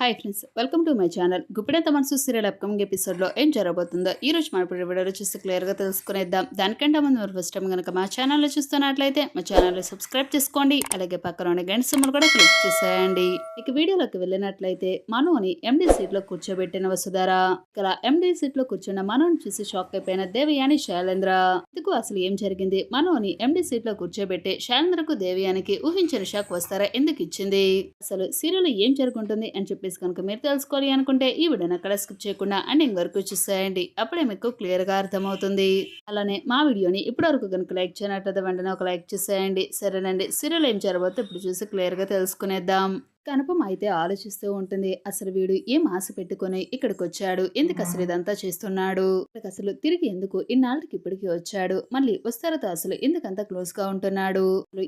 Hi friends welcome to my channel. Guppedantha Manasu serial upcoming ఎపిసోడ్లో ఏం జరగబోతుందో ఈ రోజు మన ఇప్పుడు వీడియోలో చూసి క్లియర్గా తెలుసుకునేద్దాం. దానికంటే ముందు మీరు ఫస్ట్ టైం కనుక మా ఛానల్లో చూస్తున్నట్లయితే మా ఛానల్ని సబ్స్క్రైబ్ చేసుకోండి. అలాగే పక్కన ఉన్న గంట సిమ్మలు కూడా క్లిక్ చేసేయండి. ఇక వీడియోలోకి వెళ్ళినట్లయితే మనోని ఎండీ సీట్లో కూర్చోబెట్టిన వసుధార. ఇక్కడ ఎండీ సీట్లో కూర్చున్న మనోని చూసి షాక్ అయిపోయిన దేవయాని శైలేంద్ర. ఇందుకు అసలు ఏం జరిగింది? మనోని ఎండీ సీట్లో కూర్చోబెట్టి శైలేంద్రకు దేవయానికి ఊహించిన షాక్ వస్తారా? ఎందుకు ఇచ్చింది? అసలు సీరియల్ ఏం జరుగుంటుంది అని చెప్పేసి కనుక మీరు తెలుసుకోవాలి అనుకుంటే ఈ వీడియోని అక్కడ స్కిప్ చేయకుండా ఎండింగ్ వరకు చూసేయండి. అప్పుడే మీకు క్లియర్గా అర్థమవుతుంది. అలానే మా వీడియోని ఇప్పటివరకు కనుక లైక్ చేయనట్లయితే వెంటనే ఒక లైక్ చేసేయండి. సరేనండి. సీరియల్ ఏం జరగబోతే ఇప్పుడు చూసి క్లియర్గా తెలుసుకునేద్దాం. కనుపం అయితే ఆలోచిస్తూ ఉంటుంది. అసలు వీడు ఏం ఆశ పెట్టుకొని ఇక్కడికి వచ్చాడు ఎందుకు అసలు ఇదంతా చేస్తున్నాడు? అసలు తిరిగి ఎందుకు? ఇన్నాళ్ళకి ఇప్పటికి వచ్చాడు. మళ్ళీ వస్తారతో అసలు ఎందుకంత క్లోజ్గా ఉంటున్నాడు?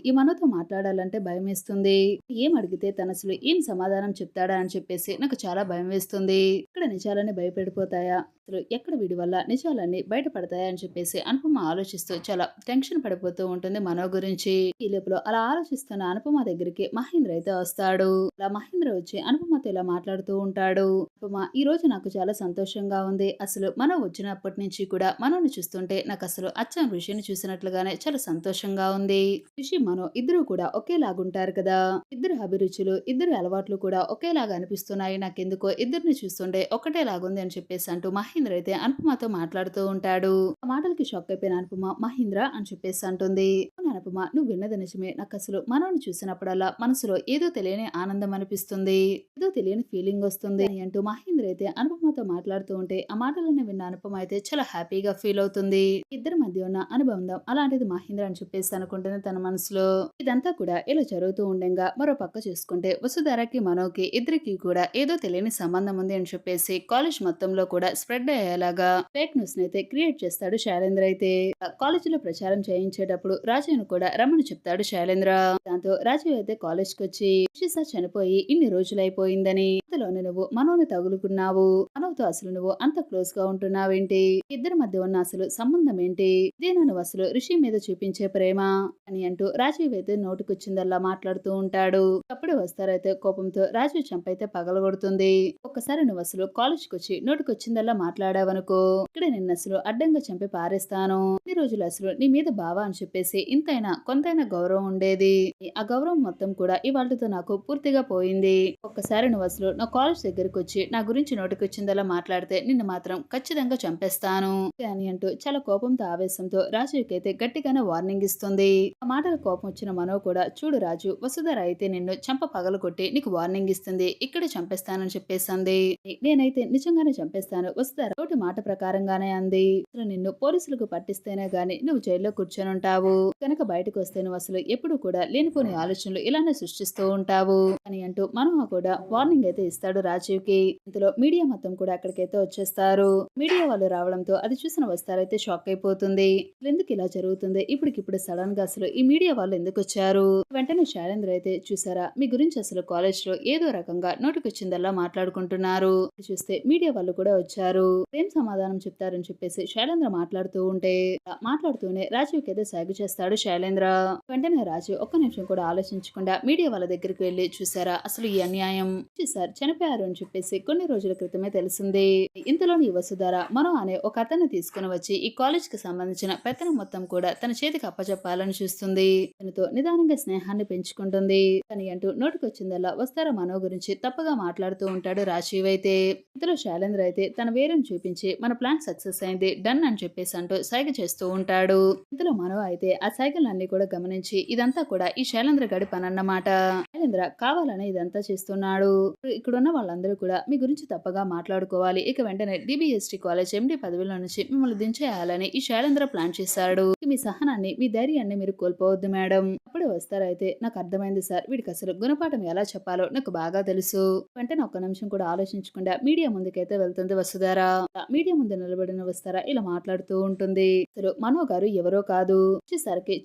ఈ మనతో మాట్లాడాలంటే భయం వేస్తుంది. ఏం అడిగితే తను అసలు ఏం సమాధానం చెప్తాడా అని చెప్పేసి నాకు చాలా భయం వేస్తుంది. ఇక్కడ నిజాలన్నీ భయపడిపోతాయా? అసలు ఎక్కడ వీడి వల్ల నిజాలన్నీ బయటపడతాయని చెప్పేసి అనుపమ ఆలోచిస్తూ చాలా టెన్షన్ పడిపోతూ ఉంటుంది మనో గురించి. ఈ లోపల అలా ఆలోచిస్తున్న అనుపమ దగ్గరికి మహేంద్ర అయితే వస్తాడు. అలా మహేంద్ర వచ్చి అనుపమతో ఇలా మాట్లాడుతూ ఉంటాడు. అనుపమ ఈ రోజు నాకు చాలా సంతోషంగా ఉంది. అసలు మనం వచ్చినప్పటి నుంచి కూడా మనోని చూస్తుంటే నాకు అసలు అచ్చం ఋషిని చూసినట్లుగానే చాలా సంతోషంగా ఉంది. ఋషి మనో ఇద్దరు కూడా ఒకేలాగుంటారు కదా. ఇద్దరు అభిరుచులు ఇద్దరు అలవాట్లు కూడా ఒకేలాగా అనిపిస్తున్నాయి. నాకెందుకో ఇద్దరిని చూస్తుంటే ఒకటేలాగుంది అని చెప్పేసి అంటూ మహేంద్ర అయితే అనుపమతో మాట్లాడుతూ ఉంటాడు. ఆ మాటలకి షాక్ అయిపోయిన అనుపమ మహేంద్ర అని చెప్పేసి అంటుంది. అనుపమ నువ్వు విన్నది నిజమే. నాకు అసలు మనోని చూసినప్పుడల్లా మనసులో ఏదో తెలియని ఆనందం అనిపిస్తుంది. ఏదో తెలియని ఫీలింగ్ వస్తుంది. అని అంటూ మహేంద్ర అయితే అనుపమతో మాట్లాడుతూ ఉంటే ఆ మాటలను విన్న అనుపమ అయితే చాలా హ్యాపీగా ఫీల్ అవుతుంది. ఇద్దరి మధ్య ఉన్న అనుబంధం అలాంటిది మహేంద్ర అని చెప్పేసి అనుకుంటుంది తన మనసులో. ఇదంతా కూడా ఇలా జరుగుతూ ఉండగా మరో పక్క చూసుకుంటే వసుధారకి మనోకి ఇద్దరికి కూడా ఏదో తెలియని సంబంధం ఉంది అని చెప్పేసి కాలేజ్ మొత్తంలో కూడా స్ప్రెడ్ అయ్యేలాగా ఫేక్ న్యూస్ అయితే క్రియేట్ చేస్తాడు శైలేంద్ర అయితే. కాలేజ్లో ప్రచారం చేయించేటప్పుడు రాజీవ్ను కూడా రమ్మని చెప్తాడు శైలేంద్ర. దాంతో రాజీవ్ అయితే కాలేజ్కి వచ్చి "రిషిసా చనిపోయి ఇన్ని రోజులైపోయిందని. అంతలోనే నువ్వు మనోని తగులుకున్నావు. మనవతో అసలు నువ్వు అంత క్లోజ్గా ఉంటున్నావేంటి? ఇద్దరి మధ్య ఉన్న అసలు సంబంధం ఏంటి ఇదేనా నువ్వు అసలు రిషి మీద చూపించే ప్రేమ అని అంటూ రాజీవ్ అయితే నోటికొచ్చిందల్లా మాట్లాడుతూ ఉంటాడు. అప్పుడే వస్తారైతే కోపంతో రాజీవ్ చంపైతే పగలగొడుతుంది. ఒక్కసారి నువ్వు అసలు కాలేజ్కి వచ్చి నోటికొచ్చిందల్లా మాట్లాడావనుకో? ఇక్కడ నిన్న అసలు అడ్డంగా చంపి పారేస్తాను. ఈ రోజులు అసలు నీ మీద బావా అని చెప్పేసి ఇంతైనా కొంతైనా గౌరవం ఉండేది. ఆ గౌరవం మొత్తం కూడా ఇవాళతో నాకు పూర్తిగా పోయింది. ఒక్కసారి నువ్వు అసలు నా కాలేజ్ దగ్గరికి వచ్చి నా గురించి నోటికొచ్చిందలా మాట్లాడితే నిన్ను మాత్రం ఖచ్చితంగా చంపేస్తాను. అని అంటూ చాలా కోపంతో ఆవేశంతో రాజుకి అయితే గట్టిగానే వార్నింగ్ ఇస్తుంది. ఆ మాటల కోపం వచ్చిన మనో కూడా చూడు రాజు వసుధర అయితే నిన్ను చంప పగలగొట్టి నీకు వార్నింగ్ ఇస్తుంది. ఇక్కడ చంపేస్తానని చెప్పేసింది. నేనైతే నిజంగానే చంపేస్తాను. వసుధర ఒకటి మాట ప్రకారంగానే అంది. నిన్ను పోలీసులకు పట్టిస్తేనే గాని నువ్వు జైల్లో కూర్చొని ఉంటావు కనుక బయటకు వస్తే నువ్వు అసలు ఎప్పుడు కూడా లేనిపోని ఆలోచనలు ఇలానే సృష్టిస్తూ ఉంటావు అని అంటూ మనోహ కూడా వార్నింగ్ అయితే ఇస్తాడు రాజీవ్కి ఇందులో మీడియా మొత్తం కూడా అక్కడికైతే వచ్చేస్తారు. మీడియా వాళ్ళు రావడంతో అది చూసిన వస్తారైతే షాక్ అయిపోతుంది. ఎందుకు ఇలా జరుగుతుంది? ఇప్పటికిప్పుడు సడన్గా అసలు ఈ మీడియా వాళ్ళు ఎందుకు వచ్చారు? వెంటనే శైలేంద్ర అయితే చూసారా మీ గురించి అసలు కాలేజ్లో ఏదో రకంగా నోటికొచ్చిందల్లా మాట్లాడుకుంటున్నారు. చూస్తే మీడియా వాళ్ళు కూడా వచ్చారు. ఏం సమాధానం చెప్తారని చెప్పేసి శైలేంద్ర మాట్లాడుతూ ఉంటే మాట్లాడుతూనే రాజీవ్కి ఏదో సాగు చేస్తాడు శైలేంద్ర. వెంటనే రాజీవ్ ఒక్క నిమిషం కూడా ఆలోచించకుండా మీడియా వాళ్ళ దగ్గరికి వెళ్ళి చూసారా అసలు ఈ అన్యాయం? చూసారు చనిపోయారు అని చెప్పేసి కొన్ని రోజుల క్రితమే తెలిసింది. ఇంతలోని వసుధార మనం అనే ఒక అతన్ని తీసుకుని వచ్చి ఈ కాలేజ్కి సంబంధించిన పెత్తనం మొత్తం కూడా తన చేతికి అప్పచెప్పాలని చూస్తుంది. తనతో నిదానంగా స్నేహాన్ని పెంచుకుంటుంది. తని అంటూ నోటికొచ్చిందల్లా వస్తారా మనో గురించి తప్పగా మాట్లాడుతూ ఉంటాడు రాజీవ్ అయితే. ఇంతలో శైలేంద్ర అయితే తన వేరుని చూపించి మన ప్లాన్ సక్సెస్ అయింది డన్ అని చెప్పేసి అంటూ సైగ చేస్తూ ఉంటాడు. ఇంతలో మనో అయితే ఆ సైకిల్ అన్ని కూడా గమనించి ఇదంతా కూడా ఈ శైలేంద్ర గడి పనన్నమాట. శైలేంద్ర కావాలని ఇదంతా చేస్తున్నాడు. ఇక్కడ ఉన్న వాళ్ళందరూ కూడా మీ గురించి తప్పగా మాట్లాడుకోవాలి. ఇక వెంటనే డిబిఎస్టీ కాలేజ్ ఎండి పదవిలో నుంచి మిమ్మల్ని దించేయాలని ఈ శైలేంద్ర ప్లాన్ చేశాడు. మీ సహనాన్ని మీ ధైర్యాన్ని మీరు కోల్పోవద్దు మేడం. అప్పుడు వస్తారైతే నాకు అర్థమైంది సార్. వీడికి అసలు గుణపాఠం ఎలా చెప్పాలో నాకు బాగా తెలుసు. వెంటనే ఒక్క నిమిషం కూడా ఆలోచించకుండా మీడియా ముందుకైతే వెళ్తుంది వసుధారా. మీడియా ముందు నిలబడిన వస్తారా? ఇలా మాట్లాడుతూ ఉంటుంది. అసలు మనో గారు ఎవరో కాదు. రిషి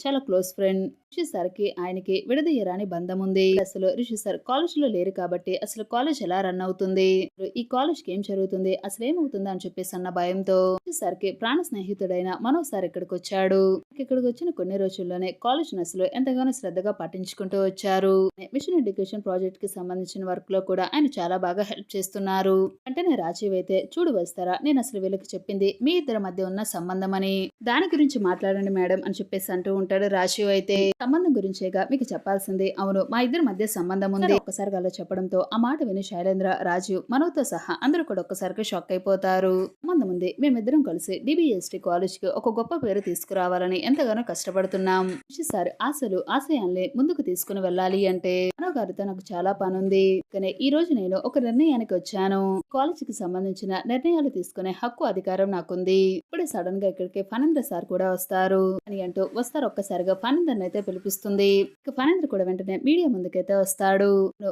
చాలా క్లోజ్ ఫ్రెండ్. రిషి సార్కి ఆయనకి విడదీయరాని బంధం ఉంది. అసలు రిషి సార్ కాలేజ్లో లేరు కాబట్టి అసలు కాలేజ్ ఎలా రన్ అవుతుంది? ఈ కాలేజ్కి ఏం జరుగుతుంది? అసలు ఏమవుతుందా అని చెప్పేసి అన్న భయంతో వచ్చేసరికి ప్రాణ స్నేహితుడైన మనో సార్ ఇక్కడికి వచ్చాడు ఇక్కడికి వచ్చిన కొన్ని రోజుల్లోనే కాలేజ్ నర్సులు ఎంతగానో శ్రద్ధగా పట్టించుకుంటూ వచ్చారు. మిషన్ ఎడ్యుకేషన్ ప్రాజెక్ట్కి సంబంధించిన వర్క్లో కూడా ఆయన చాలా బాగా హెల్ప్ చేస్తున్నారు. వెంటనే రాజీవ్ అయితే చూడు వస్తారా నేను అసలు వీళ్ళకి చెప్పింది మీ ఇద్దరి మధ్య ఉన్న సంబంధం అని దాని గురించి మాట్లాడండి మేడం అని చెప్పేసి అంటూ ఉంటాడు రాజీవ్ అయితే. సంబంధం గురించేగా మీకు చెప్పాల్సింది. అవును మా ఇద్దరి మధ్య సంబంధం ఉంది. ఒక్కసారి అలా చెప్పడంతో ఆ మాట విని శైలేంద్ర రాజీవ్ మనోతో సహా అందరూ కూడా ఒక్కసారిగా షాక్ అయిపోతారు. సంబంధం ఉంది. మేమిద్దరం కలిసి డిబిఎస్టి కాలేజ్కి ఒక గొప్ప పేరు తీసుకురావాలని ఎంతగానో కష్టపడుతున్నాం. సార్ ఆశలు ఆశయాల్ని ముందుకు తీసుకుని వెళ్ళాలి అంటే మనో గారితో నాకు చాలా పని ఉంది కానీ ఈ రోజు నేను ఒక నిర్ణయానికి వచ్చాను. కాలేజీకి సంబంధించిన నిర్ణయాలు తీసుకునే హక్కు అధికారం నాకుంది. ఇప్పుడే సడన్గా ఇక్కడికి ఫణేంద్ర సార్ కూడా వస్తారు. అని అంటూ వస్తారు ఒక్కసారిగా ఫణేందర్ అయితే పిలిపిస్తుంది. ఇక ఫణేంద్ర కూడా వెంటనే మీడియా ముందుకైతే వస్తాడు.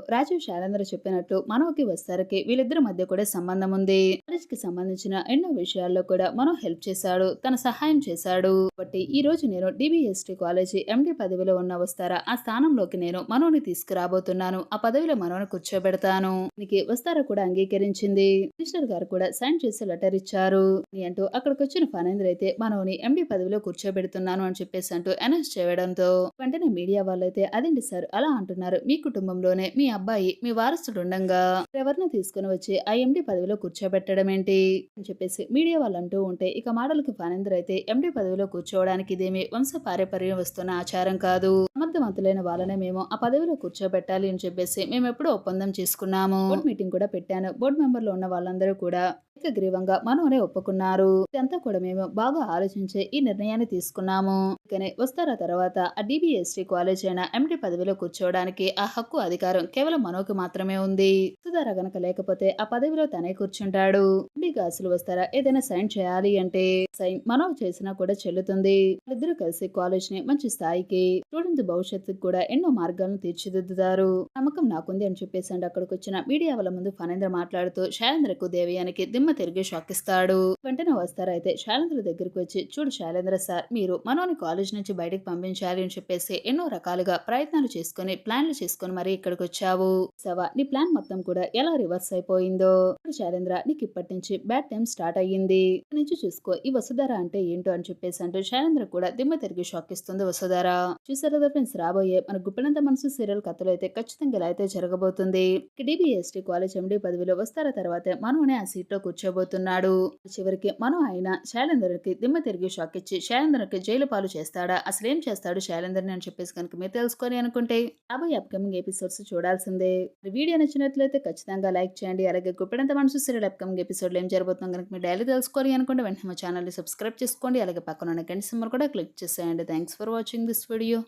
రాజీవ్ శైలేంద్ర చెప్పినట్టు మనోకి వస్తారకి వీళ్ళిద్దరి మధ్య కూడా సంబంధం ఉంది. కాలేజీకి సంబంధించిన ఎన్నో విషయాల్లో కూడా కూడా మనో హెల్ప్ చేశాడు తన సహాయం చేశాడు. కాబట్టి ఈ రోజు నేను డిబిఎస్టీ కాలేజీ ఎండి పదవిలో ఉన్న వస్తారా ఆ స్థానంలోకి నేను మనోని తీసుకురాబోతున్నాను. ఆ పదవిలో మనోని కూర్చోబెడతాను. దీనికి వస్తారా కూడా అంగీకరించింది. మినిస్టర్ గారు కూడా సైన్ చేసి లెటర్ ఇచ్చారు. అంటూ అక్కడికి వచ్చిన ఫనేంద్ర అయితే మనోని ఎండి పదవిలో కూర్చోబెడుతున్నాను అని చెప్పేసి అంటూ అనౌన్స్ చేయడంతో వెంటనే మీడియా వాళ్ళైతే అదేంటి సార్ అలా అంటున్నారు మీ కుటుంబంలోనే మీ అబ్బాయి మీ వారసుడు ఉండగా ఎవరిని తీసుకుని వచ్చి ఆ ఎండి పదవిలో కూర్చోబెట్టడం ఏంటి అని చెప్పేసి మీడియా వాళ్ళు అంటూ ఉంటే ఇక మాటలకి ఫణేంద్ర అయితే ఎండి పదవిలో కూర్చోవడానికి ఇదేమి వంశ పారపర్యం వస్తున్న ఆచారం కాదు. సమర్థవంతులైన వాళ్ళనే మేము ఆ పదవిలో కూర్చోబెట్టాలి అని చెప్పేసి మేము ఎప్పుడూ ఒప్పందం చేసుకున్నాము. బోర్డు మీటింగ్ కూడా పెట్టాను. బోర్డు మెంబర్లు ఉన్న వాళ్ళందరూ కూడా ఏకగ్రీవంగా మనోనే ఒప్పుకున్నారు. ఇదంతా కూడా మేము బాగా ఆలోచించే ఈ నిర్ణయాన్ని తీసుకున్నాము. కానీ వస్తారా తర్వాత? ఆ డిబిఎస్టి కాలేజ్ అయిన ఎండి పదవిలో కూర్చోవడానికి ఆ హక్కు అధికారం కేవలం మనోకి మాత్రమే ఉంది. సుధార గనక లేకపోతే ఆ పదవిలో తనే కూర్చుంటాడు. ఎండిగా అసలు వస్తారా? ఏదైనా సైన్ చేయాలి అంటే సైన్ మనో చేసినా కూడా చెల్లుతుంది. వాళ్ళిద్దరూ కలిసి కాలేజ్ని మంచి స్థాయికి స్టూడెంట్ భవిష్యత్తుకు కూడా ఎన్నో మార్గాలను తీర్చిదిద్దుతారు. నమ్మకం నాకుంది అని చెప్పేసి అక్కడికి వచ్చిన మీడియా వాళ్ళ ముందు ఫణేంద్ర మాట్లాడుతూ శైలేంద్రకు దేవయానికి దిమ్మ తిరిగి షాక్ ఇస్తాడు వెంటనే వస్తారైతే శైలేంద్ర దగ్గరికి వచ్చి చూడు శైలేంద్ర సార్ మీరు మనోని కాలేజ్ నుంచి బయటకు పంపించాలి అని చెప్పేసి ఎన్నో రకాలుగా ప్రయత్నాలు చేసుకుని ప్లాన్లు చేసుకుని మరి ఇక్కడికి వచ్చావు సవా నీ ప్లాన్ మొత్తం కూడా ఎలా రివర్స్ అయిపోయిందో? శైలేంద్ర నీకు ఇప్పటి నుంచి బ్యాడ్ టైం స్టార్ట్ అయ్యింది. నుంచి చూసుకో ఈ వసుధార అంటే ఏంటో అని చెప్పేసి అంటూ శైలేంద్ర కూడా దిమ్మ తిరిగి షాక్ ఇస్తుంది వసుధార. చూసారు కదా ఫ్రెండ్స్ రాబోయే మన గుప్పినంత మనసు సీరియల్ కథలో అయితే ఖచ్చితంగా ఇలా అయితే జరగబోతుంది. డిబిఎస్టీ కాలేజ్ ఎండి పదవిలో వస్తార తర్వాత మనోనే ఆ సీట్లో కూర్చోబోతున్నాడు. చివరికి మనం ఆయన శైలేందర్కి దిమ్మ తిరిగి షాక్ ఇచ్చి శైలేందర్కి జైలు పాలు చేస్తాడా? అసలు ఏం చేస్తాడు శైలేందర్ని? అని చెప్పేసి కనుక మీరు తెలుసుకొని అనుకుంటే రాబోయే అప్కమింగ్ ఎపిసోడ్స్ చూడాల్సిందే. వీడియో నచ్చినట్లయితే ఖచ్చితంగా లైక్ చేయండి. అలాగే గుప్పిడంత మనసు సీరియల్ అప్కమింగ్ ఎపిసోడ్లో ఏం జరబోతుందో కనుక మీరు డైలీ తెలుసుకోవాలి అనుకుంటే వెంటనే మా ఛానల్ని సబ్స్క్రైబ్ చేసుకోండి. అలాగే పక్కన ఉన్న గంట సింబర్ కూడా క్లిక్ చేసేయండి. Thanks for watching this video.